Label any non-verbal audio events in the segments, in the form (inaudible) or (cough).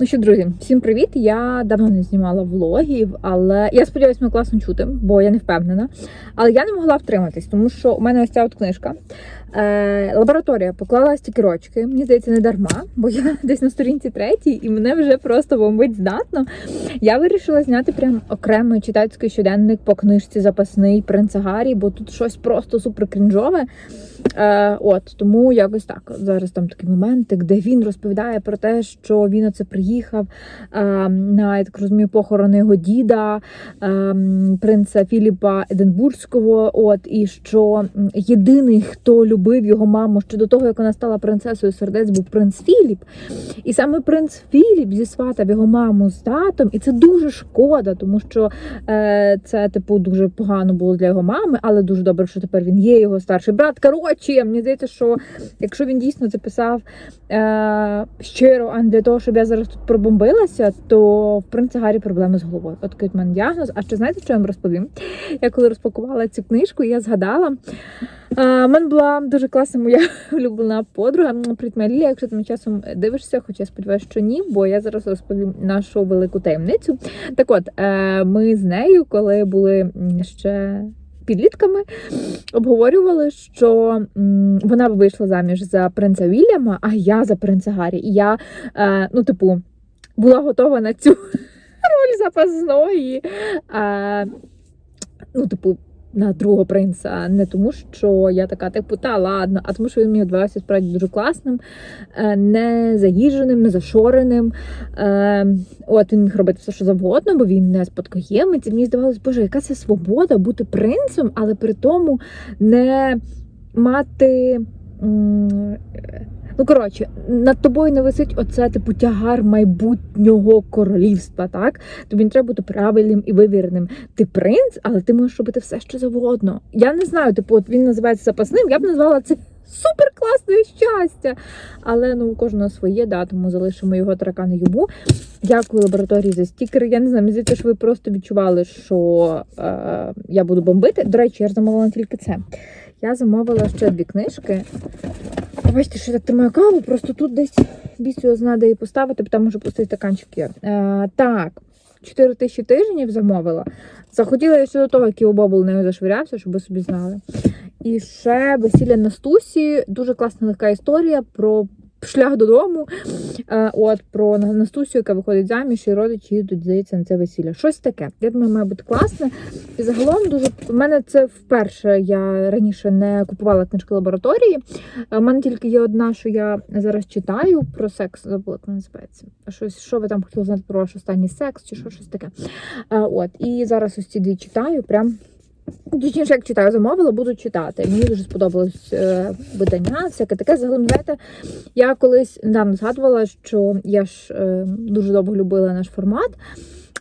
Ну що, друзі, всім привіт! Я давно не знімала влогів, але я сподіваюся, ми класно чути, бо я не впевнена. Але я не могла втриматись, тому що у мене ось ця от книжка. Е, лабораторія поклала стікерочки. Мені здається, не дарма, бо я (laughs) десь на сторінці третій, і мене вже просто бомбить здатно. Я вирішила зняти прям окремий читацький щоденник по книжці Запасний принца Гаррі, бо тут щось просто супер крінжове. Е, от тому якось так. Зараз там такий моментик, де він розповідає про те, що він оце приїхав е, на я так розумію, похорони його діда, е, принца Філіпа Единбурзького. От і що єдиний, хто любив його маму ще до того, як вона стала принцесою сердець, був принц Філіп. І саме принц Філіп зісватав його маму з татом, і це дуже шкода, тому що е, це типу дуже погано було для його мами, але дуже добре, що тепер він є його старший брат. Коротше, мені здається, що якщо він дійсно це писав е, щиро, а не для того, щоб я зараз тут пробомбилася, то в принципі Гаррі проблеми з головою. От в мене діагноз. А ще знаєте, що я вам розповім? Я коли розпакувала цю книжку, я згадала. Була дуже класна моя (laughs) улюблена подруга. Лілія, якщо ти часом дивишся, хоча я сподіваюся, що ні, бо я зараз розповім нашу велику таємницю. Так от, е, ми з нею, коли були ще підлітками, обговорювали, що вона вийшла заміж за принца Вільяма, а я за принца Гаррі. І я, е, ну, типу, була готова на цю (laughs) роль запасної. Е, ну, типу, на другого принца, не тому, що я така, типу, та ладно, а тому, що він мені відбувався справді дуже класним, е, не заїждженим, не зашореним. Е, От він міг робити все, що завгодно, бо він не спадкоємець. І мені здавалось, боже, яка це свобода бути принцем, але при тому не мати. Ну, коротше, над тобою не висить оце типу тягар майбутнього королівства, так? Тобі не треба бути правильним і вивіреним. Ти принц, але ти можеш робити все, що завгодно. Я не знаю, типу, от він називається запасним, я б назвала це супер класне щастя. Але ну у кожного своє, да, тому залишимо його таракани йому. Дякую лабораторії за стікери. Я не знаю, мені здається, що ви просто відчували, що е, я буду бомбити. До речі, я ж замовила тільки це. Я замовила ще дві книжки. Бачите, що я так тримаю каву, просто тут десь біс його знає, її поставити, бо там може пустий стаканчик є. Е, так, 4 тисячі тижнів замовила. Захотіла я ще до того, як бобл нею зашвирявся, щоб ви собі знали. І ще весілля Настусі. Дуже класна легка історія про шлях додому. Е, от про На- Настусю, яка виходить заміж, і родичі їдуть, здається, на це весілля. Щось таке. Я думаю, має бути класне. І загалом дуже в мене це вперше. Я раніше не купувала книжки лабораторії. У мене тільки є одна, що я зараз читаю про секс, забула, як називається. Щось, що ви там хотіли знати про ваш останній секс, чи що щось таке. А, от, і зараз ось ці дві читаю. Прям точніше, як читаю, замовила, буду читати. Мені дуже сподобалось е, видання, всяке таке. Загалом, знаєте, я колись недавно згадувала, що я ж е, дуже довго любила наш формат.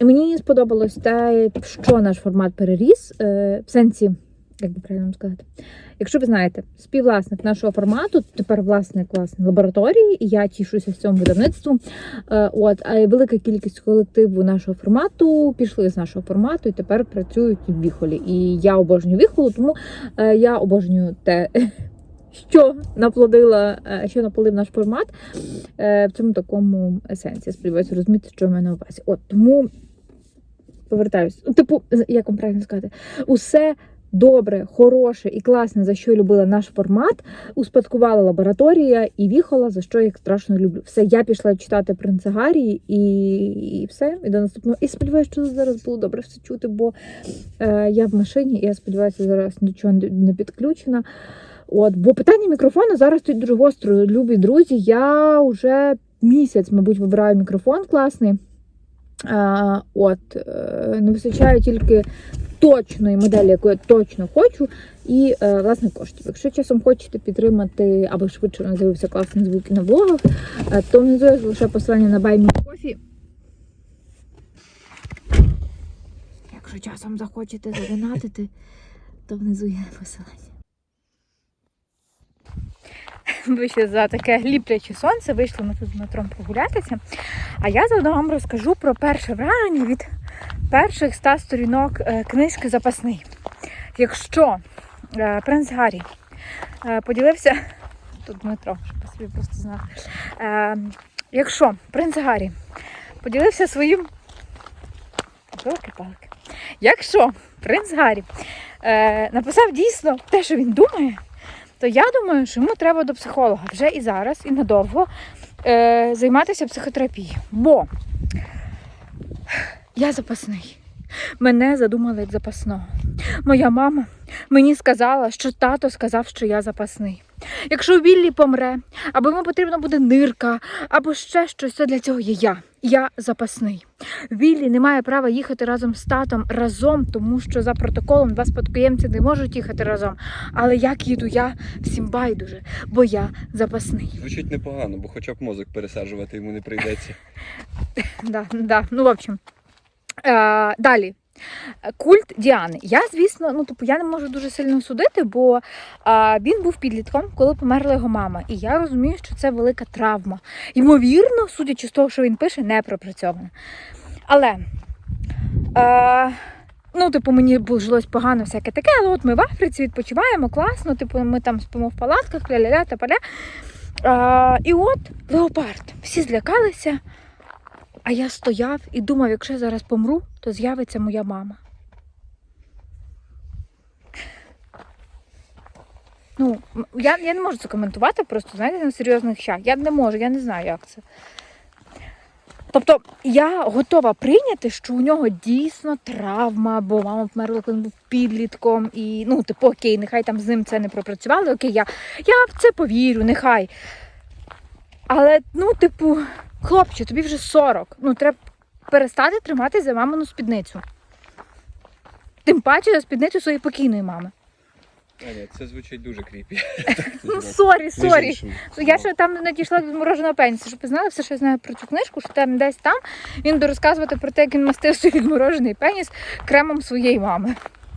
І мені сподобалось те, що наш формат переріс, е, в сенсі, як би правильно сказати. Якщо ви знаєте, співвласник нашого формату, тепер власник власне лабораторії, і я тішуся з цьому видавництву. Е, От, а велика кількість колективу нашого формату пішли з нашого формату і тепер працюють в Віхолі. І я обожнюю Віхолу, тому е, я обожнюю те. (laughs) Що наплодила, е, що наплодив наш формат в цьому такому сенсі. Сподіваюся, розумієте, що в мене увазі. От тому повертаюсь. Типу, як вам правильно сказати, усе добре, хороше і класне, за що я любила наш формат, успадкувала лабораторія і віхола, за що я їх страшно люблю. Все, я пішла читати принца Гаррі і, і все. І до наступного. І сподіваюся, що зараз було добре все чути, бо е, я в машині, і я сподіваюся, зараз до чого не- не підключена. От, бо питання мікрофону зараз тут дуже гостро. Любі друзі, я вже місяць, мабуть, вибираю мікрофон класний. А, от, е, не вистачає тільки точної моделі, яку я точно хочу, і е, власне коштів. Якщо часом хочете підтримати або швидше називився класний звук на влогах, е, то внизу я залишаю посилання на Buy Me Coffee. Якщо часом захочете задонатити, то внизу є посилання. Вийшли за таке ліпляче сонце, вийшли ми тут з Дмитром прогулятися. А я заодно вам розкажу про перше враження від перших ста сторінок е, книжки Запасний. Якщо е, принц Гаррі е, поділився, тут Дмитро, щоб собі просто знав, якщо принц Гаррі поділився своїм. Якщо принц Гаррі написав дійсно те, що він думає, то я думаю, що йому треба до психолога вже і зараз, і надовго е, займатися психотерапією. Бо я запасний. Мене задумали як запасного. Моя мама мені сказала, що тато сказав, що я запасний. Якщо Віллі помре, або йому потрібна буде нирка, або ще щось, то для цього є я. Я запасний. Віллі не має права їхати разом з татом разом, тому що за протоколом два спадкоємці не можуть їхати разом. Але як їду я, всім байдуже, бо я запасний. Звучить непогано, бо хоча б мозок пересаджувати йому не прийдеться. (laughs) Да, да. Ну, в общем. Е, далі. Культ Діани. Я, звісно, ну типу, я не можу дуже сильно судити, бо е, він був підлітком, коли померла його мама. І я розумію, що це велика травма. Ймовірно, судячи з того, що він пише, не пропрацьована. Але е, ну, типу, мені було жилось погано всяке таке, але от ми в Африці відпочиваємо, класно, типу, ми там спимо в палатках, ля-ля-ля, та поля. Е, і от леопард. Всі злякалися. А я стояв і думав, якщо я зараз помру, то з'явиться моя мама. Ну, я, я не можу це коментувати, просто знаєте, на серйозних щах. Я не можу, я не знаю, як це. Тобто я готова прийняти, що у нього дійсно травма, бо мама померла, коли він був підлітком, і ну, типу, окей, нехай там з ним це не пропрацювали, окей, я, я в це повірю, нехай. Але, ну, типу, хлопче, тобі вже 40. Ну, треба перестати тримати за мамину спідницю. Тим паче за спідницю своєї покійної мами. Аня, це звучить дуже кріпі. Ну, сорі, сорі. Я ще там не надійшла до відмороженого пеніса, щоб ви знали все, що я знаю про цю книжку, що там десь там він буде розказувати про те, як він мастив свій відморожений пеніс кремом своєї мами.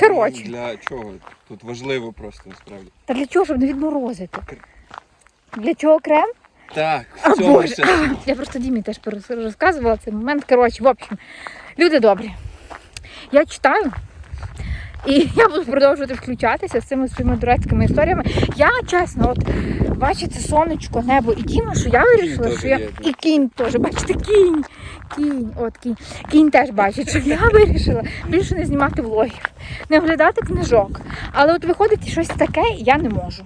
Коротше, Для чого? Тут важливо просто насправді. та для чого, щоб не відморозити? Для чого крем? Так, в цьому Боже. все. (gasps) Я просто Дімі теж розказувала цей момент. Коротше, в общем, люди добрі. Я читаю. І (laughs) я буду продовжувати включатися з цими своїми дурацькими історіями. Я чесно, от бачите сонечко, небо і Діма, що я вирішила, що я є, і кінь теж, бачите, кінь, кінь, от кінь. Кінь теж бачить, що я (laughs) вирішила більше не знімати влогів, не оглядати книжок. Але от виходить щось таке, я не можу.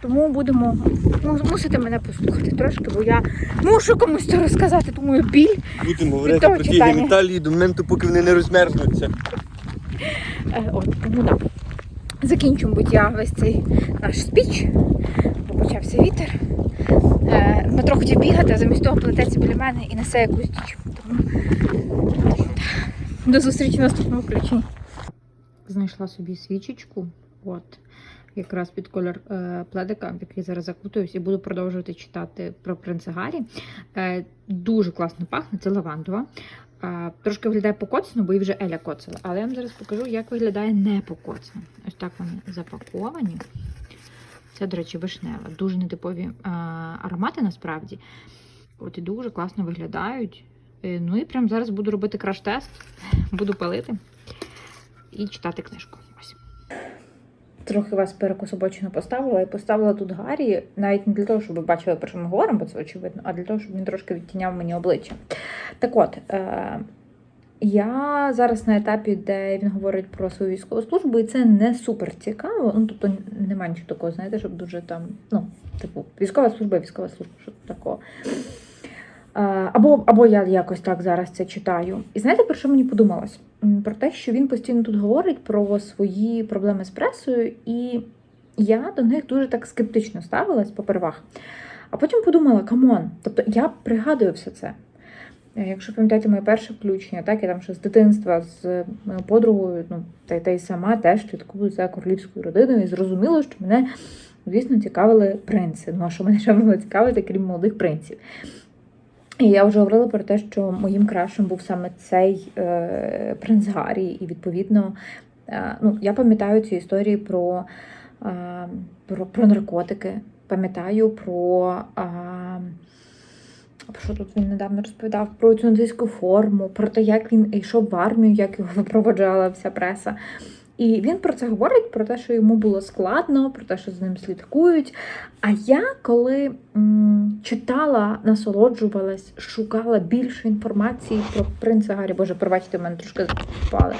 Тому будемо ну, мусите мене послухати трошки, бо я мушу комусь це розказати, ту мою біль. Будемо говорити про ті геніталії до моменту, поки вони не розмерзнуться. Е, от, тому да. Закінчимо буття весь цей наш спіч, бо почався вітер. Е, Дмитро хотів бігати, а замість того плететься біля мене і несе якусь діч. Тому до зустрічі в наступному включенні. Знайшла собі свічечку, от, якраз під колір е, пледика, в який зараз закутуюсь, і буду продовжувати читати про принца Гаррі. Е, дуже класно пахне, це лавандова. А, Трошки виглядає покоцано, бо її вже Еля коцала. Але я вам зараз покажу, як виглядає не покоцано. Ось так вони запаковані. Це, до речі, вишнева. Дуже нетипові аромати насправді. От і дуже класно виглядають. Е, Ну і прямо зараз буду робити краш-тест, (laughs) буду палити і читати книжку. Трохи вас перекособочено поставила і поставила тут Гаррі, навіть не для того, щоб ви бачили, про що ми говоримо, бо це очевидно, а для того, щоб він трошки відтіняв мені обличчя. Так от, е- я зараз на етапі, де він говорить про свою військову службу, і це не супер цікаво. Ну, тобто немає нічого такого, знаєте, щоб дуже там, ну, типу, військова служба, військова служба, що такого. Е, Або, або я якось так зараз це читаю. І знаєте, про що мені подумалось? Про те, що він постійно тут говорить про свої проблеми з пресою, і я до них дуже так скептично ставилась попервах. А потім подумала, камон, тобто я пригадую все це. Е, Якщо пам'ятаєте моє перше включення, так я там ще з дитинства з моєю подругою, ну та та й сама теж слідкую за королівською родиною, і зрозуміло, що мене, звісно, цікавили принци. Ну а що мене ще могло цікавити, крім молодих принців? І я вже говорила про те, що моїм крашем був саме цей е, принц Гаррі, і відповідно, е, ну я пам'ятаю ці історії про, е, про, про наркотики, пам'ятаю про. Е, про що тут він недавно розповідав про цю нацистську форму, про те, як він йшов в армію, як його (laughs) випроводжала вся преса. І він про це говорить, про те, що йому було складно, про те, що з ним слідкують. А я, коли м, читала, насолоджувалась, шукала більше інформації про принца Гаррі, боже, пробачте, в мене трошки запали.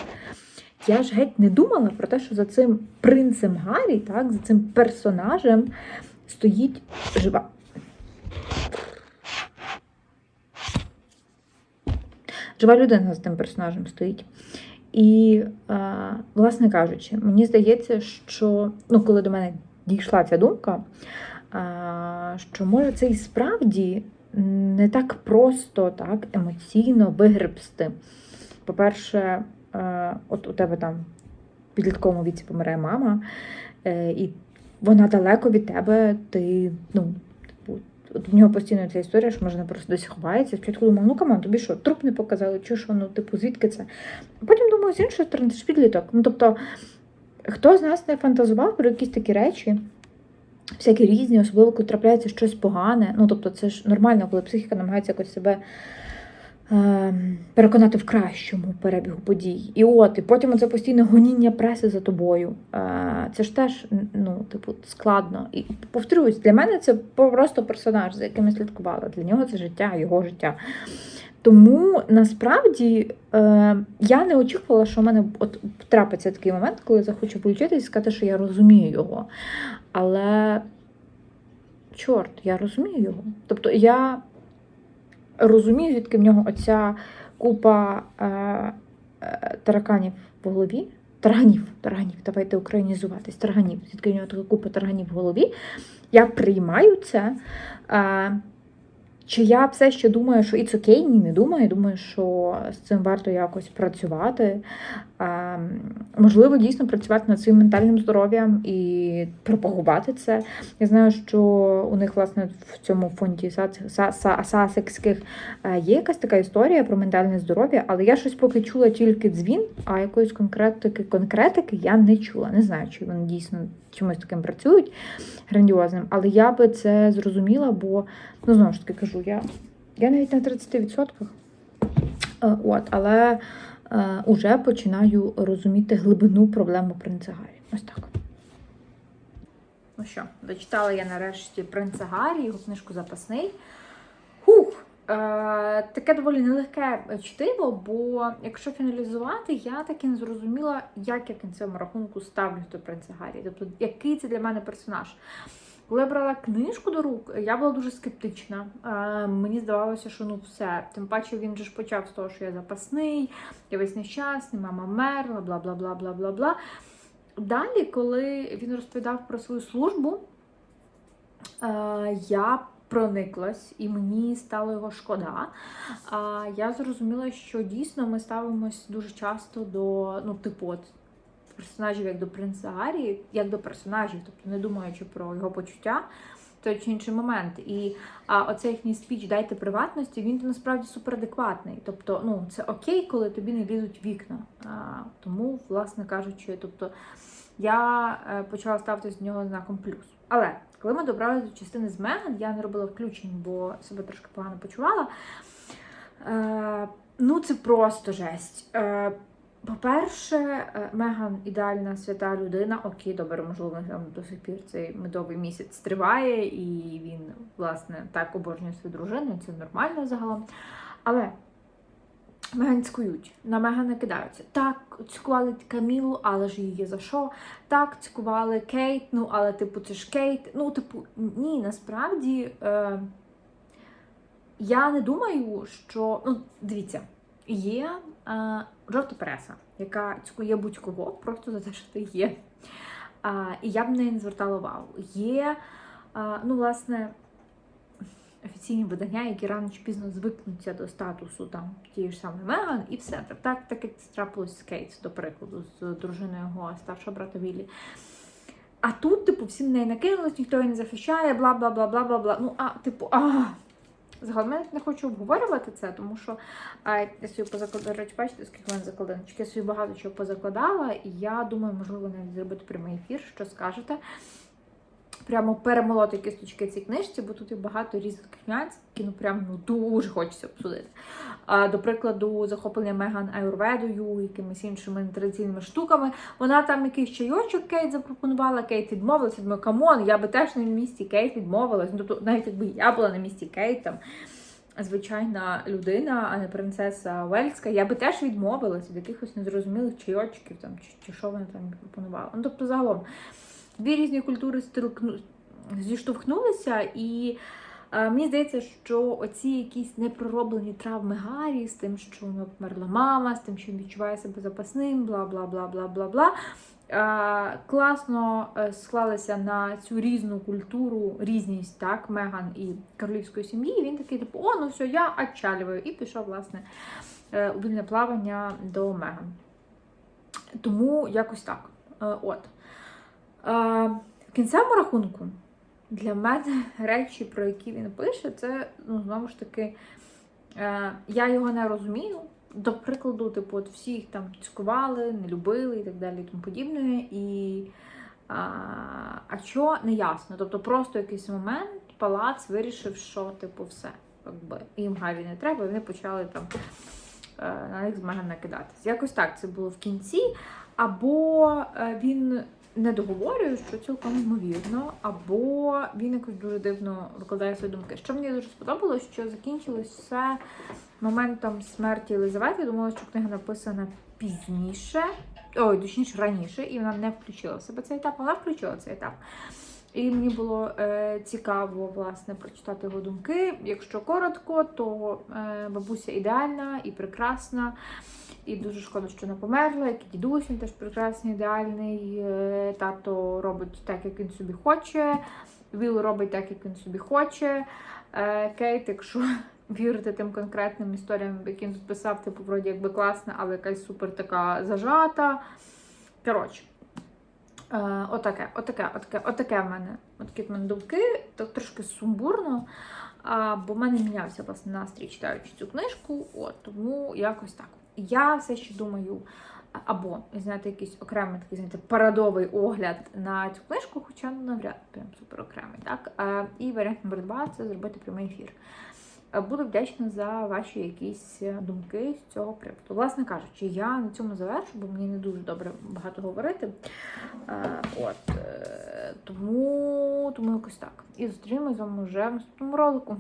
Я ж геть не думала про те, що за цим принцем Гаррі, так, за цим персонажем стоїть жива. Жива людина за тим персонажем стоїть. І, е, власне кажучи, мені здається, що ну, коли до мене дійшла ця думка, е, що може це і справді не так просто, так, емоційно вигребсти. По-перше, е, от у тебе там в підлітковому віці помирає мама, і вона далеко від тебе, ти, ну, от в нього постійно ця історія, що може вона просто десь ховається. Спочатку думав, ну камон, тобі що, труп не показали, чи що, ну, типу, звідки це? Потім думаю, з іншої сторони, це ж підліток. Ну, тобто, хто з нас не фантазував про якісь такі речі, всякі різні, особливо коли трапляється щось погане. Ну, тобто, це ж нормально, коли психіка намагається якось себе переконати в кращому перебігу подій. І от, і потім оце постійне гоніння преси за тобою. Е, це ж теж ну, типу, складно. І повторюсь, для мене це просто персонаж, за яким я слідкувала. Для нього це життя, його життя. Тому насправді е, я не очікувала, що в мене от трапиться такий момент, коли захочу включитись і сказати, що я розумію його. Але чорт, я розумію його. Тобто я розумію, звідки в нього оця купа е, е, тараканів в голові. Тарганів, тарганів, давайте українізуватись, тарганів, звідки в нього така купа тарганів в голові. Я приймаю це. Е, чи я все ще думаю, що it's окей? Ні, не думаю. Думаю, що з цим варто якось працювати. А, можливо, дійсно працювати над своїм ментальним здоров'ям і пропагувати це. Я знаю, що у них, власне, в цьому фонді сасекських е, є якась така історія про ментальне здоров'я, але я щось поки чула тільки дзвін, а якоїсь конкретики, конкретики я не чула. Не знаю, чи вони дійсно чимось таким працюють грандіозним, але я би це зрозуміла, бо, ну, знову ж таки кажу, я, я навіть на 30%. Е, От, але е, уже починаю розуміти глибину проблеми принца Гаррі. Ось так. Ну що, дочитала я нарешті принца Гаррі, його книжку Запасний. Е, таке доволі нелегке чтиво, бо якщо фіналізувати, я так і не зрозуміла, як я в кінцевому рахунку ставлю до принца Гаррі. Тобто, який це для мене персонаж. Коли я брала книжку до рук, я була дуже скептична. Е, мені здавалося, що ну все. Тим паче він же ж почав з того, що я запасний, я весь нещасний, мама мерла, бла бла бла бла бла бла. Далі, коли він розповідав про свою службу, е, я прониклась і мені стало його шкода. А я зрозуміла, що дійсно ми ставимось дуже часто до, ну, типу, от, персонажів як до принца Гаррі, як до персонажів, тобто не думаючи про його почуття. Той чи інший момент. І а, оцей їхній спіч дайте приватності, він насправді суперадекватний. Тобто, ну, це окей, коли тобі не лізуть вікна. А, тому, власне кажучи, тобто я е, почала ставитися з нього знаком плюс. Але коли ми добралися до частини з Меган, я не робила включень, бо себе трошки погано почувала. Е, ну, це просто жесть. Е, по-перше, е, Меган ідеальна свята людина. Окей, добре, можливо, там до сих пір цей медовий місяць триває, і він, власне, так обожнює свою дружину, це нормально загалом. Але Меган цькують, на Меган не кидаються. Так, цькували Камілу, але ж її за що? Так, цькували Кейт, ну, але, типу, це ж Кейт. Ну, типу, ні, насправді е, я не думаю, що. Ну, дивіться, є е, жовта преса, яка цькує будь-кого, просто за те, що ти є. А, і я б на неї не звертала увагу. Є, а, ну, власне, офіційні видання, які рано чи пізно звикнуться до статусу там тієї ж самої Меган, і все. Так, так, як це трапилось з Кейт, до прикладу, з дружиною його старшого брата Віллі. А тут, типу, всі на неї накинулись, ніхто її не захищає, бла бла бла бла бла бла. Ну, а, типу, а. Загалом я не хочу обговорювати це, тому що а, я собі позакладала, речі, бачите, скільки в мене закладиночок, я собі багато чого позакладала, і я думаю, можливо, навіть зробити прямий ефір, що скажете. Прямо перемолоти кісточки цій книжці, бо тут є багато різних нюансів, які ну прям ну дуже хочеться обсудити. А, до прикладу, захоплення Меган аюрведою, якимись іншими нетрадиційними штуками. Вона там якийсь чайочок Кейт запропонувала, Кейт відмовилася. Думаю, камон, я би теж на місці Кейт відмовилась. Ну, тобто, навіть якби я була на місці Кейт, там звичайна людина, а не принцеса Вельська, я би теж відмовилась від якихось незрозумілих чайочків там, чи, чи що вона там пропонувала. Ну, тобто, загалом, дві різні культури зіштовхнулися, і е, мені здається, що оці якісь непророблені травми Гаррі з тим, що померла мама, з тим, що він відчуває себе запасним, бла бла бла бла бла бла. Е, класно е, склалися на цю різну культуру, різність, так, Меган і королівської сім'ї. І він такий, типу, о, ну все, я отчалюю. І пішов, власне, у вільне плавання до Меган. Тому якось так. От. В кінцевому рахунку, для мене (laughs) речі, про які він пише, це, ну, знову ж таки, е, я його не розумію. До прикладу, типу, от всі їх там цькували, не любили і так далі, і тому подібне. І а, а що не ясно. Тобто просто якийсь момент палац вирішив, що типу все, якби їм Гаррі не треба, і вони почали там е, на них з Меган накидатись. Якось так це було в кінці. Або е, він не договорює, що цілком ймовірно, або він якось дуже дивно викладає свої думки. Що мені дуже сподобалось, що закінчилось все моментом смерті Єлизавети. Я думала, що книга написана пізніше, ой, точніше раніше, і вона не включила в себе цей етап, вона включила цей етап. І мені було е, цікаво власне прочитати його думки. Якщо коротко, то е, бабуся ідеальна і прекрасна. І дуже шкода, що вона померла, як і дідусь, він теж прекрасний, ідеальний. Е, Тато робить так, як він собі хоче. Віл робить так, як він собі хоче. Е, Кейт, якщо (laughs) вірити тим конкретним історіям, які він писав, типу, вроді якби класна, але якась супер така зажата. Коротше. Е, Отаке, отаке, отаке, отаке в мене. Отакі в мене думки, так трошки сумбурно. А, бо в мене мінявся власне настрій, читаючи цю книжку. От, тому якось так. Я все ще думаю, або знаєте, якийсь окремий такий, знаєте, парадовий огляд на цю книжку, хоча ну, навряд прям супер окремий. Так? І варіант номер два це зробити прямий ефір. Буду вдячна за ваші якісь е, думки з цього приводу. Власне кажучи, я на цьому завершу, бо мені не дуже добре багато говорити. От, е, тому, тому якось так. І зустрінемось з вами вже в наступному ролику.